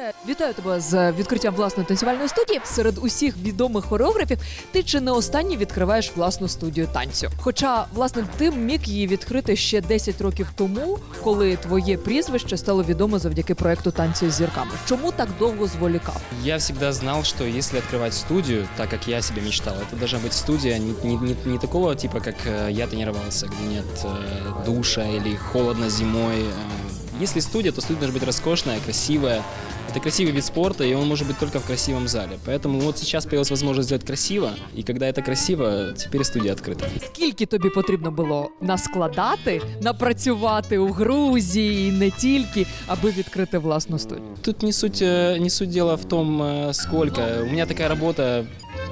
Ігоре, вітаю тебе з відкриттям власної танцювальної студії. Серед усіх відомих хореографів ти чи не останній відкриваєш власну студію танцю. Хоча, власне, ти міг її відкрити ще 10 років тому, коли твоє прізвище стало відомо завдяки проекту танці з зірками. Чому так довго зволікав? Я всегда знал, что если открывать студию, так как я себе мечтал, это должна быть студия не, не, не, не такого типа, как э, я тренировался, где нет э, душа или холодно зимой. Э, Если студия, то студия должна быть роскошная, красивая. Это красивый вид спорта, и он может быть только в красивом зале. Поэтому вот сейчас появилась возможность сделать красиво, и когда это красиво, теперь студия открыта. Скільки тобі потрібно було наскладати, напрацювати у Грузії і не тільки, аби відкрити власну студію? Тут не суть, э, не суть дела в том, э, сколько. У меня такая работа,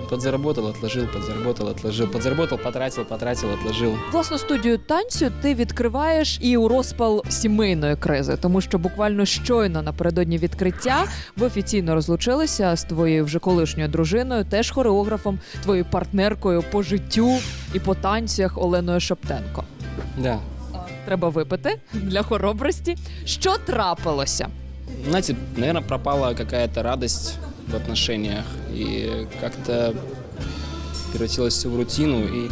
подзаработал, отложил, подзаработал, отложил, подзаработал, потратил, потратил, отложил. Власну студію танцю ти відкриваєш і у розпал сімейної кризи, тому що буквально щойно напередодні відкриття ви офіційно розлучилися з твоєю вже колишньою дружиною, теж хореографом, твоєю партнеркою по життю і по танцях Оленою Шептенко. Да. Треба випити для хоробрості. Що трапилося? Знаете, наверное, пропала какая-то радость в отношениях, и как-то превратилось все в рутину, и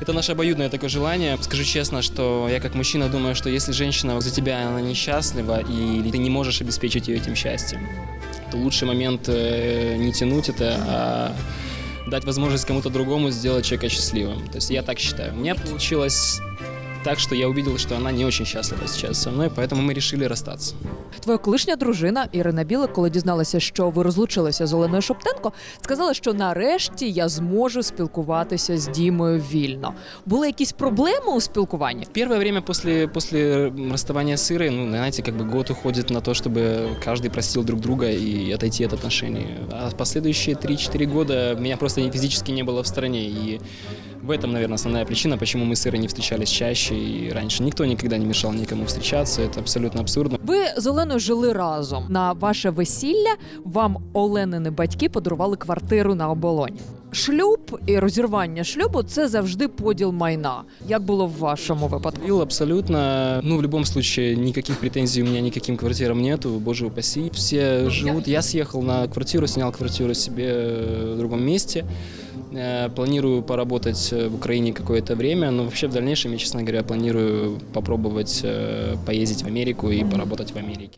это наше обоюдное такое желание. Скажу честно, что я как мужчина думаю, что если женщина за тебя она несчастлива, и ты не можешь обеспечить ее этим счастьем, то лучший момент э, не тянуть это, а дать возможность кому-то другому сделать человека счастливым. То есть я так считаю. У меня получилось так, что я увидел, что она не очень счастлива сейчас со мной, поэтому мы решили расстаться. Твоя колишня дружина Ірина Білик, коли дізналася, що ви розлучилися з Оленою Шоптенко, сказала, що нарешті я зможу спілкуватися з Дімою вільно. Були якісь проблеми у спілкуванні? Первое время после, после расставания с Ирой, ну, знаете, как бы год уходит на то, чтобы каждый простил друг друга и отойти от отношений. А последующие 3-4 года меня просто физически не было в стороне. И в этом, наверное, основная причина, почему мы с Ирой не встречались чаще и раньше. Никто никогда не мешал никому встречаться, это абсолютно абсурдно. Ви з Оленою жили разом. На ваше весілля вам Оленини батьки подарували квартиру на оболоні. Шлюб і розірвання шлюбу це завжди поділ майна. Як було в вашому випадку? Бил абсолютно. Ну, в любом случае, никаких претензий у меня никаким квартирам нету, боже упаси. Все живут. Я съехал на квартиру, снял квартиру себе э, в другом месте. Э, Планирую поработать э, в Украине какое-то время, но вообще в дальнейшем, я, честно говоря, планирую попробовать э, поездить в Америку и поработать в Америке.